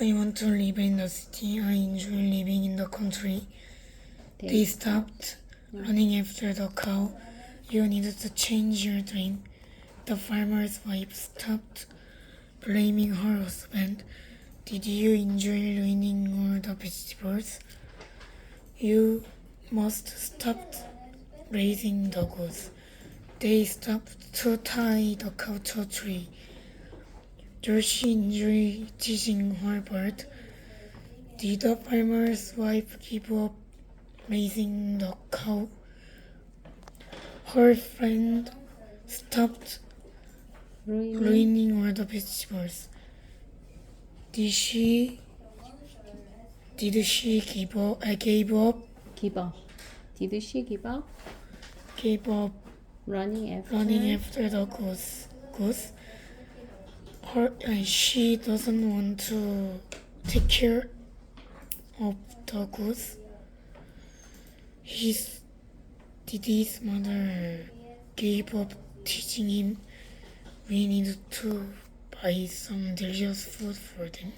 I want to live in the city. I enjoy living in the country. They stopped running after the cow. You needed to change your dream. The farmer's wife stopped blaming her husband. Did you enjoy ruining all the vegetables? You must stop raising the goose. They stopped to tie the cow to a tree. Tertiary injury teaching Harvard. The dog farmer's wife keep up raising the cow. Her friend stopped ruining, ruining all the vegetables. Did she? Did she keep up? Uh, I gave up. Keep up. Did she give up? Gave up. Running after. Running after the goose. Goose. Her and she doesn't want to take care of the goose. His did his mother gave up teaching him. We need to buy some delicious food for them.